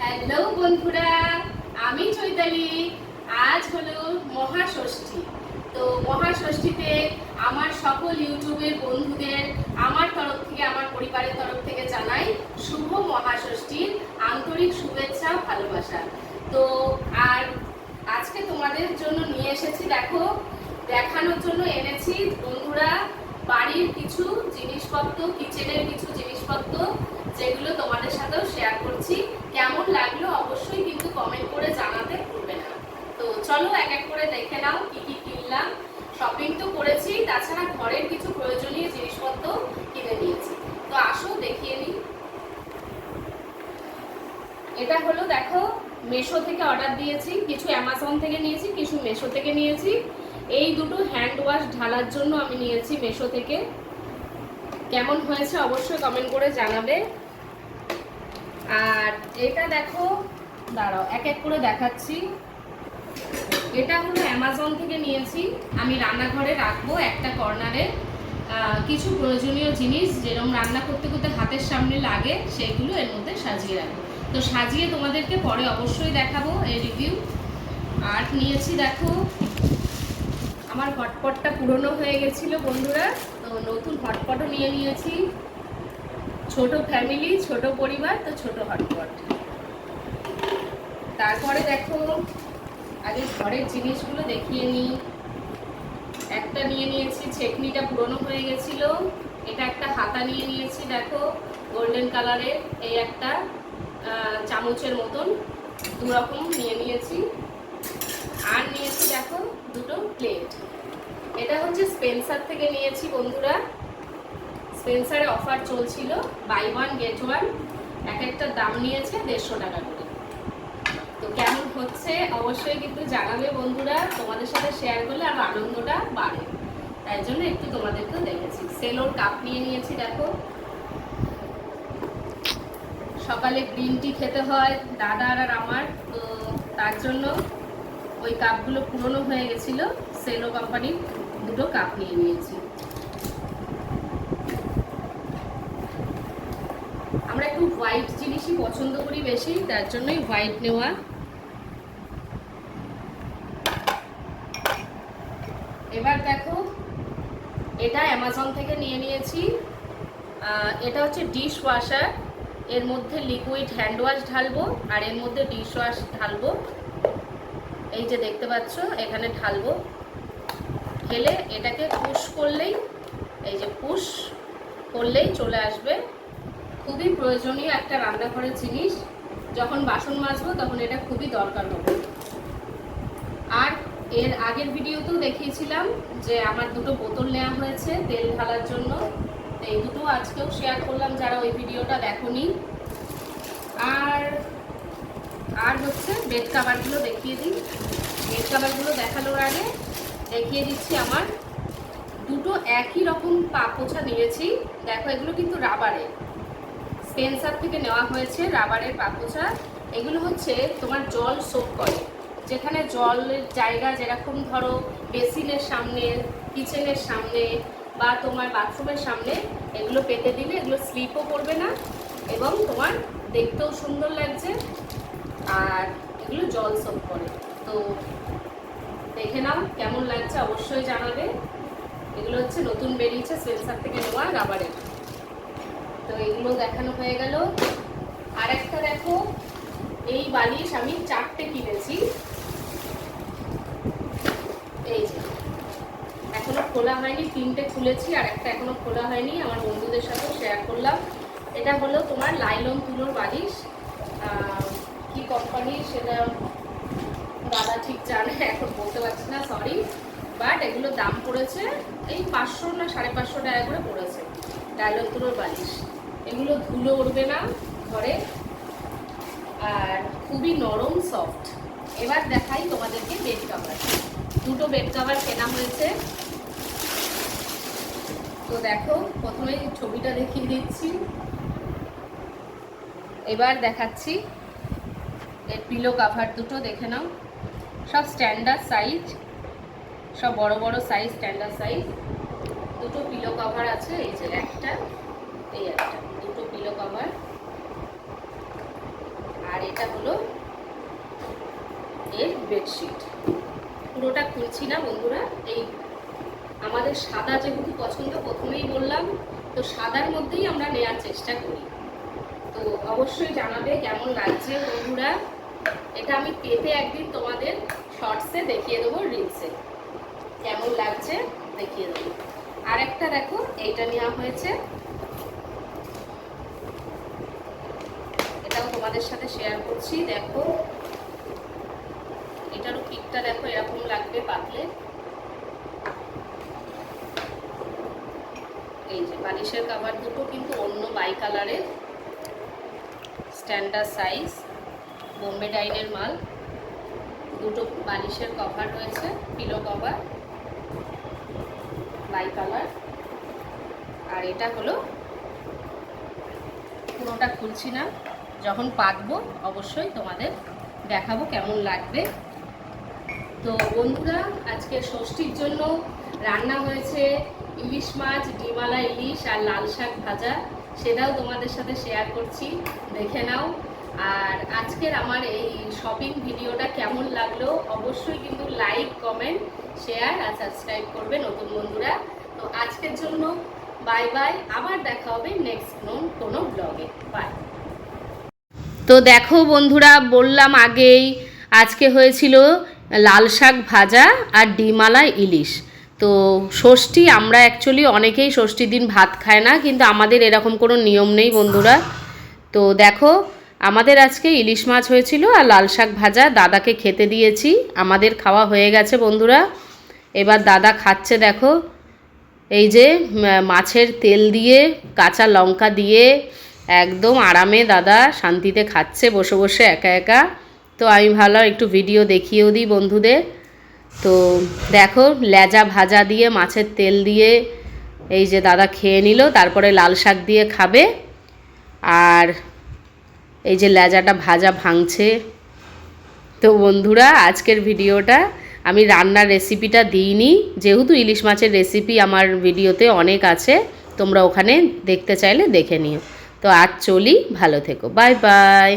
Hello বন্ধুরা, আমি চৈতালি। আজ হলো মহাষষ্ঠী। তো মহাষষ্ঠীতে আমার সকল ইউটিউবের বন্ধুদের, আমার তরফ থেকে, আমার পরিবারের তরফ থেকে জানাই শুভ মহাষষ্ঠীর আন্তরিক শুভেচ্ছা, ভালোবাসা। তো আর আজকে তোমাদের জন্য নিয়ে এসেছি, দেখো, দেখানোর জন্য এনেছি বন্ধুরা বাড়ির কিছু জিনিসপত্র, কিচেনের কিছু জিনিসপত্র, যেগুলো তোমাদের সাথেও শেয়ার করছি কেমন লাগল অবশ্যই কিন্তু কমেন্ট করে জানাতে ভুলবে না তো চলো এক এক করে দেখে নাও কি কি কিনলাম। শপিং তো করেছি, তাছাড়া ঘরের কিছু প্রয়োজনীয় জিনিসপত্র কিনে নিয়েছি। তো আসো, দেখিয়ে নিই। এটা হলো দেখো মেশো থেকে অর্ডার দিয়েছি, কিছু অ্যামাজন থেকে নিয়েছি, কিছু মেশো থেকে নিয়েছি। এই দুটো হ্যান্ড ওয়াশ ঢালার জন্য আমি নিয়েছি মেশো থেকে। কেমন হয়েছে অবশ্যই কমেন্ট করে জানাবে। আর এটা দেখো, দাঁড়াও, এক এক করে দেখাচ্ছি। এটা হলো অ্যামাজন থেকে নিয়েছি। আমি রান্নাঘরে রাখব একটা কর্নারে কিছু প্রয়োজনীয় জিনিস যেরকম রান্না করতে করতে হাতের সামনে লাগে, সেগুলো এর মধ্যে সাজিয়ে রাখব। তো সাজিয়ে তোমাদেরকে পরে অবশ্যই দেখাবো এই রিভিউ আর নিয়েছি দেখো, আমার হটপটটা পুরনো হয়ে গেছিল বন্ধুরা। তো নতুন হটপটও নিয়ে নিয়েছি। ছোট ফ্যামিলি ছোট পরিবার, তো ছোট হটপট। তারপরে দেখো আগে ঘরের জিনিসগুলো দেখিয়ে নিই। একটা নিয়ে নিয়েছি, ছেকনিটা পুরনো হয়ে গেছিল। এটা একটা হাতা নিয়ে নিয়েছি, দেখো গোল্ডেন কালারের এই একটা চামচের মতন দু রকম নিয়ে নিয়েছি। আর নিয়েছি, দেখো, দুটো প্লেট এটা হচ্ছে স্পেন্সার থেকে নিয়েছি, বন্ধুরা। স্পেন্সারে অফার চলছিল বাই ওয়ান গেট ওয়ান এক একটা দাম নিয়েছে দেড়শো টাকা করে। হচ্ছে, অবশ্যই কিন্তু জানাবে বন্ধুরা, তোমাদের সাথে শেয়ার করলে আরও আনন্দটা বাড়ে। তাই জন্য একটু তোমাদেরকেও দেখেছি। সেলোর কাপ নিয়ে নিয়েছি, দেখো। সকালে গ্রিন টি খেতে হয় দাদার আর আমার। তো তার জন্য ওই কাপগুলো পুরনো হয়ে গেছিল, সেলো কোম্পানির দুটো কাপ নিয়ে নিয়েছি। আমরা একটু হোয়াইট জিনিসই পছন্দ করি বেশি, তার জন্যই হোয়াইট নেওয়া এবার দেখো, এটা অ্যামাজন থেকে নিয়ে নিয়েছি। এটা হচ্ছে ডিশ ওয়াশার এর মধ্যে লিকুইড হ্যান্ড ওয়াশ ঢালবো, আর এর মধ্যে ডিশ ওয়াশ ঢালবো। এই যে দেখতে পাচ্ছ, এখানে ঢালবো। ঢেলে এটাকে পুশ করলেই, এই যে পুশ করলেই চলে আসবে। খুবই প্রয়োজনীয় একটা রান্নাঘরের জিনিস। যখন বাসন মাজবো, তখন এটা খুবই দরকার হবে। এর আগের ভিডিওতেও দেখিয়েছিলাম যে আমার দুটো বোতল নেওয়া হয়েছে তেল ঢালার জন্য। এই দুটো আজকেও শেয়ার করলাম, যারা ওই ভিডিওটা দেখোনি। আর আর হচ্ছে বেড কাভারগুলো দেখিয়ে দিই। বেড কাভারগুলো দেখানোর আগে দেখিয়ে দিচ্ছি আমার। দুটো একই রকম পা পোছা নিয়েছি। দেখো, এগুলো কিন্তু রাবারে। স্পেন্সার থেকে নেওয়া হয়েছে রাবারের পাপোচা এগুলো হচ্ছে তোমার জল সোপ করে। যেখানে জলের জায়গা যেরকম ধরো, বেসিনের সামনে, কিচেনের সামনে বা তোমার বাথরুমের সামনে, এগুলো পেতে দিলে এগুলো স্লিপও করবে না এবং তোমার দেখতেও সুন্দর লাগছে আর এগুলো জল সোপ করে। তো দেখে নাও কেমন লাগছে, অবশ্যই জানাবে। এগুলো হচ্ছে নতুন বেরিয়েছে সেন্সার থেকে নেওয়া রাবারের তো এগুলো দেখানো হয়ে গেল। আর একটা দেখো, এই বালিশ আমি চারটে কিনেছি এই যে এখনও খোলা হয়নি, তিনটে খুলেছি আর একটা এখনও খোলা হয়নি, আমার বন্ধুদের সাথেও শেয়ার করলাম। এটা হলো তোমার লাইলন তুলোর বালিশ। কি কোম্পানি সেটা দাদা ঠিক জানে, এখন বলতে পারছি না সরি বাট এগুলো দাম পড়েছে, এই পাঁচশো না সাড়ে পাঁচশো টাকা করে পড়েছে ডায়লগ তুলোর বালিশ। এগুলো ধুলো উঠবে না ঘরে। আর খুবই নরম সফট এবার দেখাই তোমাদেরকে বেড কাভার দুটো বেড কাভার কেনা হয়েছে। তো দেখো প্রথমে ছবিটা দেখিয়ে দিচ্ছি। এবার দেখাচ্ছি এর পিলো কাভার দুটো, দেখে নাও। সব স্ট্যান্ডার্ড সাইজ সব বড় বড় সাইজ স্ট্যান্ডার্ড সাইজ দুটো পিলো কভার আছে, এই যে একটা, এই একটা, দুটো পিলো কভার আর এটা হলো এর বেডশিট পুরোটা খুলছি না বন্ধুরা, এই আমাদের সাদা যেহেতু পছন্দ, প্রথমেই বললাম, তো সাদার মধ্যেই আমরা নেওয়ার চেষ্টা করি। তো অবশ্যই জানাবে কেমন লাগছে বন্ধুরা। এটা আমি পেতে একদিন তোমাদের শর্টসে দেখিয়ে দেবো, রিলসে। কেমন লাগছে দেখিয়ে দেবো। আর একটা দেখো, এইটা নেওয়া হয়েছে। এটাও তোমাদের সাথে শেয়ার করছি, দেখো। এটারও পিকটা দেখো, এরকম লাগবে পাতলে। এই যে বালিশের কাভার দুটো কিন্তু অন্য বাই কালারের স্ট্যান্ডার্ড সাইজ বোম্বে ডাইনের মাল। দুটো বালিশের কভার রয়েছে পিলো কভার বাই কালার আর এটা হলো পুরোটা খুলছি না। যখন পাতবো, অবশ্যই তোমাদের দেখাবো কেমন লাগবে। তো বন্ধুরা, আজকে ষষ্ঠীর জন্য রান্না হয়েছে ইলিশ মাছ ডিমালা ইলিশ আর লাল শাক ভাজা। সেটাও তোমাদের সাথে শেয়ার করছি, দেখে নাও। আর আজকের আমার এই শপিং ভিডিওটা কেমন লাগল, অবশ্যই কিন্তু লাইক কমেন্ট শেয়ার আর সাবস্ক্রাইব করবে নতুন বন্ধুরা। তো আজকের জন্য বাই বাই আবার দেখা হবে নেক্সট কোনো ব্লগে বাই তো দেখো বন্ধুরা, বললাম আগেই, আজকে হয়েছিল লাল শাক ভাজা আর ডিমালা ইলিশ। তো ষষ্ঠী, আমরা অ্যাকচুয়ালি অনেকেই ষষ্ঠীর দিন ভাত খায় না, কিন্তু আমাদের এরকম কোনো নিয়ম নেই বন্ধুরা। তো দেখো, আমাদের আজকে ইলিশ মাছ হয়েছিল আর লাল শাক ভাজা, দাদাকে খেতে দিয়েছি, আমাদের খাওয়া হয়ে গেছে বন্ধুরা। এবার দাদা খাচ্ছে দেখো, এই যে মাছের তেল দিয়ে, কাঁচা লঙ্কা দিয়ে, একদম আরামে দাদা শান্তিতে খাচ্ছে, বসে বসে একা একা। তো আমি ভালো একটু ভিডিও দেখিয়েও দিই বন্ধুদের। তো দেখো লেজা ভাজা দিয়ে, মাছের তেল দিয়ে, এই যে দাদা খেয়ে নিল, তারপরে লাল শাক দিয়ে খাবে। আর এই যে লেজাটা ভাজা ভাঙছে। তো বন্ধুরা, আজকের ভিডিওটা আমি রান্নার রেসিপিটা দিইনি। যেহেতু ইলিশ মাছের রেসিপি আমার ভিডিওতে অনেক আছে, তোমরা ওখানে দেখতে চাইলে দেখে নিও। তো আজ চলি, ভালো থেকো। Bye bye.